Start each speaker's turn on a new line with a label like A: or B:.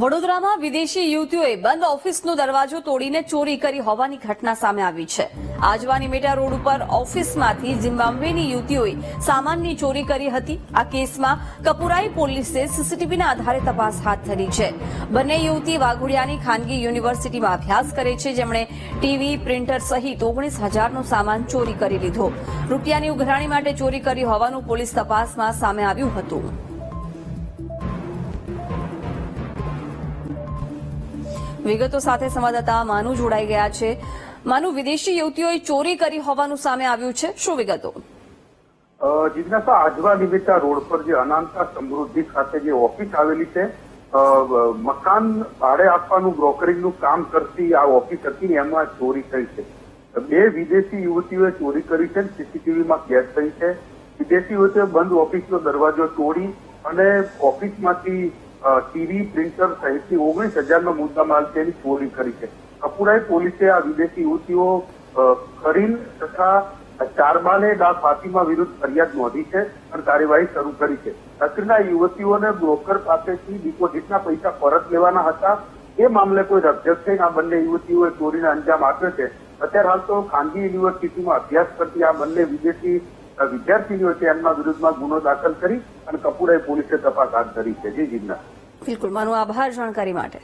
A: વડોદરામાં વિદેશી યુવતીઓએ બંધ ઓફિસનો દરવાજો તોડીને ચોરી કરી હોવાની ઘટના સામે આવી છે. આજવાની મેટા રોડ ઉપર ઓફિસમાંથી ઝિમ્બાબ્વેની યુવતીઓએ સામાનની ચોરી કરી હતી. આ કેસમાં કપુરાઈ પોલીસે સીસીટીવીના આધારે તપાસ હાથ ધરી છે. બંને યુવતી વાઘોડિયાની ખાનગી યુનિવર્સિટીમાં અભ્યાસ કરે છે. જેમણે ટીવી, પ્રિન્ટર સહિત ઓગણીસ હજારનો સામાન ચોરી કરી લીધો. રૂપિયાની ઉઘરાણી માટે ચોરી કરી હોવાનું પોલીસ તપાસમાં સામે આવ્યું હતું. વિગતો સાથે સંવાદદાતા માનુ જોડાઈ ગયા છે. માનુ, વિદેશી યુવતીઓએ ચોરી કરી હોવાનું સામે આવ્યું છે. શું વિગતો?
B: જિજ્ઞાસા, આજવા નિમિત્તે રોડ પર જે અનાંતા સમૃદ્ધિ ખાતે જે ઓફિસ આવેલી છે મકાન ભાડે આપવાનું બ્રોકરિંગનું કામ કરતી આ ઓફિસ હતી એમાં ચોરી થઈ છે. બે વિદેશી યુવતીઓએ ચોરી કરી છે સીસીટીવીમાં કેદ થઈ છે. વિદેશી યુવતીઓએ બંધ ઓફિસનો દરવાજો તોડી અને ઓફિસમાંથી ટીવી, પ્રિન્ટર સહિતની ઓગણીસ હજારનો મુદ્દામાલ છે એની ચોરી કરી છે. કપુરાઈ પોલીસે આ વિદેશી યુવતીઓ કરીન તથા ચારબાને ડા ફાતિમા વિરુદ્ધ ફરિયાદ નોંધી છે અને કાર્યવાહી શરૂ કરી છે. નકરીના યુવતીઓને બ્રોકર પાસેથી ડિપોઝિટના પૈસા પરત લેવાના હતા. એ મામલે કોઈ રકઝક થઈને આ બંને યુવતીઓએ ચોરીને અંજામ આપ્યો છે. અત્યારે હાલ તો ખાનગી યુનિવર્સિટીમાં અભ્યાસ કરતી આ બંને વિદેશી વિદ્યાર્થીનીઓ છે, એમના વિરુદ્ધમાં ગુનો દાખલ કરી અને કપૂરાએ પોલીસે તપાસ હાથ ધરી છે. જી જીજ્ઞાસ
A: બિલકુલ. મારો આભાર જાણકારી માટે.